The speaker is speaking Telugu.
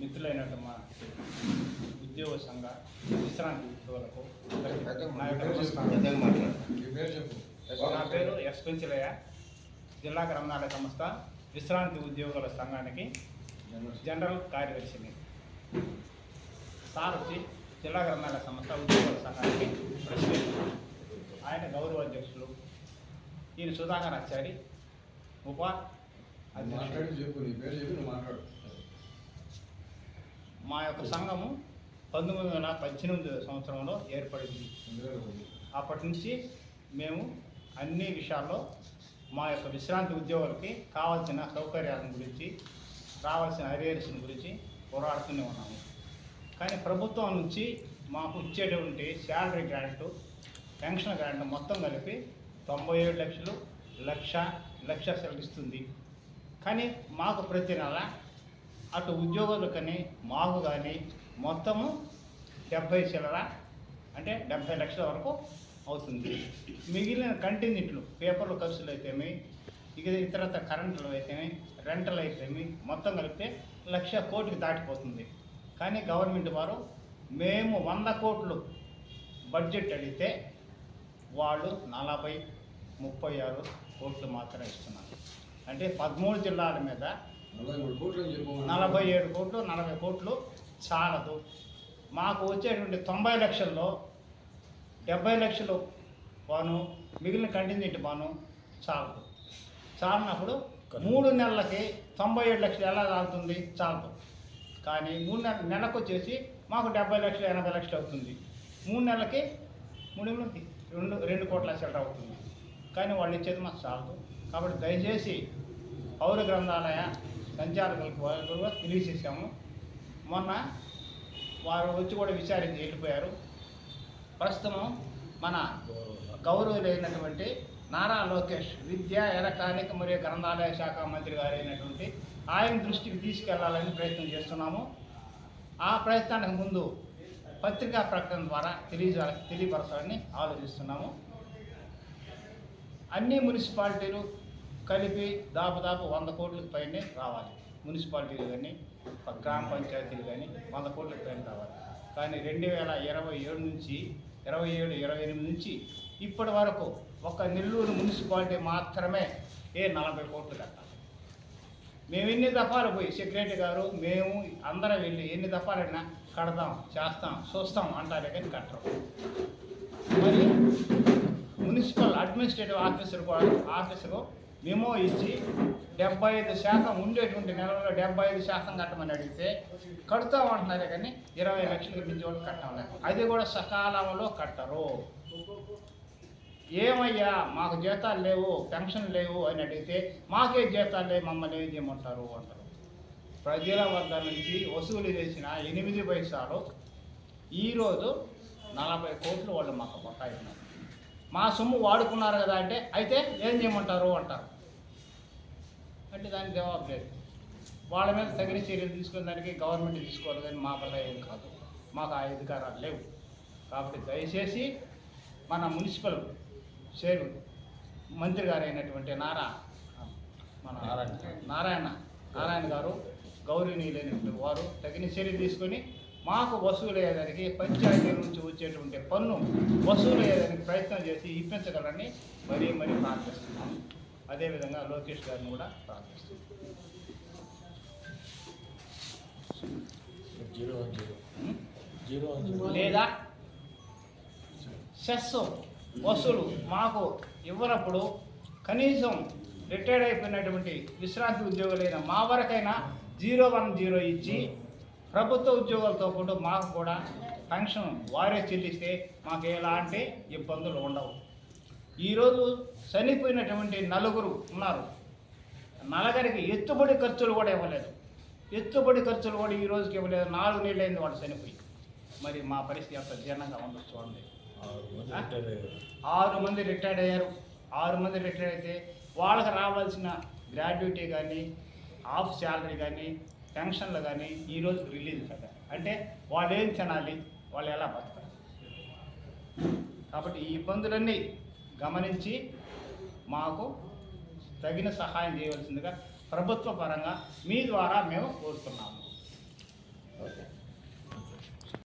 మిత్రులైనట్టు మా ఉద్యోగ సంఘ విశ్రాంతి ఉద్యోగులకు నా యొక్క నమస్కారం. నా పేరు ఎస్ పెంచలయ్య జిల్లా గ్రంథాలయ సంస్థ విశ్రాంతి ఉద్యోగుల సంఘానికి జనరల్ కార్యదర్శిని. సార్ వచ్చి జిల్లా గ్రంథాలయ సంస్థ ఉద్యోగుల సంఘానికి ప్రెసిడెంట్. ఆయన గౌరవ అధ్యక్షులు. ఈయన సుధాకర్ ఆచారి ఉప అధ్యక్షుడు. మాట్లాడి చెప్పు నీ పేరు చెప్పి నువ్వు మాట్లాడు. మా యొక్క సంఘము పంతొమ్మిది వందల పద్దెనిమిది సంవత్సరంలో ఏర్పడింది. అప్పటి నుంచి మేము అన్ని విషయాల్లో మా యొక్క విశ్రాంతి ఉద్యోగులకి కావాల్సిన సౌకర్యాల గురించి రావాల్సిన అరియర్స్ గురించి పోరాడుతూనే ఉన్నాము. కానీ ప్రభుత్వం నుంచి మాకు ఇచ్చేటువంటి శాలరీ గ్రాంట్ పెన్షన్ గ్రాంట్ మొత్తం కలిపి తొంభై ఏడు లక్షలు లక్ష లక్ష ఇస్తుంది కానీ మాకు ప్రతి నెల అటు ఉద్యోగులకని మాకు కానీ మొత్తము డెబ్భై చిల్లర అంటే డెబ్భై లక్షల వరకు అవుతుంది. మిగిలిన కంటిన్యూట్లు పేపర్లు ఖర్చులు అయితేమి ఇక ఇతరత కరెంట్లు అయితేమి రెంటలు అయితేమి మొత్తం కలిపితే లక్ష కోటికి దాటిపోతుంది. కానీ గవర్నమెంట్ వారు మేము వంద కోట్లు బడ్జెట్ అడిగితే వాళ్ళు నలభై ముప్పై ఆరు కోట్లు మాత్రమే ఇస్తున్నారు. అంటే పదమూడు జిల్లాల మీద నలభై ఏడు కోట్లు నలభై కోట్లు చాలదు. మాకు వచ్చేటువంటి తొంభై లక్షల్లో డెబ్బై లక్షలు బాను మిగిలిన కంటిన్యూటీ బాను చాలదు. చాలినప్పుడు మూడు నెలలకి తొంభై ఏడు లక్షలు ఎలా చాలుతుంది చాలదు. కానీ మూడు నెల నెలకు వచ్చేసి మాకు డెబ్బై లక్షలు ఎనభై లక్షలు అవుతుంది. మూడు నెలలకి మూడు నెలలకి రెండు రెండు కోట్ల చిల్లర అవుతుంది. కానీ వాళ్ళు ఇచ్చేది మాకు చాలదు. కాబట్టి దయచేసి పౌర గ్రంథాలయ సంచారకులకు వాళ్ళు కూడా మొన్న వారు వచ్చి కూడా విచారించి వెళ్ళిపోయారు. ప్రస్తుతం మన గౌరవులైనటువంటి నారా లోకేష్ విద్య ఎలక్ట్రానిక్ మరియు గ్రంథాలయ శాఖ మంత్రి గారైనటువంటి ఆయన దృష్టికి తీసుకెళ్ళాలని ప్రయత్నం చేస్తున్నాము. ఆ ప్రయత్నానికి ముందు పత్రికా ప్రకటన ద్వారా తెలియజే తెలియపరచాలని ఆలోచిస్తున్నాము. అన్ని మున్సిపాలిటీలు కలిపి దాదాపు వంద కోట్లకు పైనే రావాలి. మున్సిపాలిటీలు కానీ గ్రామ పంచాయతీలు కానీ వంద కోట్లకు పైన రావాలి. కానీ రెండు వేల ఇరవై ఏడు నుంచి ఇరవై ఏడు ఇరవై ఎనిమిది నుంచి ఇప్పటి వరకు ఒక నెల్లూరు మున్సిపాలిటీ మాత్రమే ఏ నలభై కోట్లు కట్టాలి. మేము ఎన్ని దఫాలు పోయి సెక్రటరీ గారు మేము అందరం వెళ్ళి ఎన్ని దఫాలైనా కడదాం చేస్తాం చూస్తాం అంటారే కానీ కట్టరు. మరి మున్సిపల్ అడ్మినిస్ట్రేటివ్ ఆఫీసర్ కూడా ఆఫీసరు మెమో ఇచ్చి డెబ్బై ఐదు శాతం ఉండేటువంటి నెలలో డెబ్బై ఐదు శాతం కట్టమని అడిగితే కడతామంటున్నారే కానీ ఇరవై లక్షలకు మించి వాళ్ళు కట్టాలి అది కూడా సకాలంలో కట్టరు. ఏమయ్యా మాకు జీతాలు లేవు పెన్షన్ లేవు అని అడిగితే మాకే జీతాలు లేవు మమ్మల్ని ఏం చేయమంటారు? అంటారు. ప్రజల వద్ద నుంచి వసూలు చేసిన ఎనిమిది పైసలు ఈరోజు నలభై కోట్లు వాళ్ళు మాకు బొట్టాయిస్తున్నారు మా సొమ్ము వాడుకున్నారు కదా అంటే అయితే ఏం చేయమంటారు? అంటారు. అంటే దానికి జవాబు లేదు. వాళ్ళ మీద తగిన చర్యలు తీసుకునే దానికి గవర్నమెంట్ తీసుకోవాలి కానీ మా వల్ల ఏం కాదు. మాకు ఆ అధికారాలు లేవు. కాబట్టి దయచేసి మన మున్సిపల్ షేరు మంత్రి గారు అయినటువంటి నారా మన నారాయణ. నారాయణ నారాయణ గారు గౌరవనీయులైనటువంటి వారు తగిన చర్య తీసుకొని మాకు వసూలు అయ్యేదానికి పంచాయతీ నుంచి వచ్చేటువంటి పన్ను వసూలు అయ్యేదానికి ప్రయత్నం చేసి ఇప్పించగలని మరీ మరీ ప్రార్థిస్తున్నాం. అదేవిధంగా లోకేష్ గారిని కూడా ప్రార్థిస్తున్నాం లేదా? సెస్ వసూలు మాకు ఇవ్వనప్పుడు కనీసం రిటైర్డ్ అయిపోయినటువంటి విశ్రాంతి ఉద్యోగులైన మా వరకైనా జీరో వన్ జీరో ఇచ్చి ప్రభుత్వ ఉద్యోగులతో పాటు మాకు కూడా పెన్షన్ వారే చెల్లిస్తే మాకు ఎలాంటి ఇబ్బందులు ఉండవు. ఈరోజు చనిపోయినటువంటి నలుగురు ఉన్నారు. నలుగురికి ఎత్తుబడి ఖర్చులు కూడా ఇవ్వలేదు. ఎత్తుబడి ఖర్చులు కూడా ఈ రోజుకి ఇవ్వలేదు. నాలుగు నెలలు అయింది వాళ్ళు చనిపోయి. మరి మా పరిస్థితి ఎంత జీర్ణంగా ఉండదు చూడండి. ఆరు మంది రిటైర్డ్ అయ్యారు. ఆరు మంది రిటైర్డ్ అయితే వాళ్ళకి రావాల్సిన గ్రాడ్యుటీ కానీ హాఫ్ శాలరీ కానీ పెన్షన్లు కానీ ఈ రోజు రిలీజ్ కదా. అంటే వాళ్ళు ఏం తినాలి? వాళ్ళు ఎలా బతకాలి? కాబట్టి ఈ ఇబ్బందులన్నీ గమనించి మాకు తగిన సహాయం చేయవలసిందిగా ప్రభుత్వ పరంగా మీ ద్వారా మేము కోరుతున్నాము. ఓకే.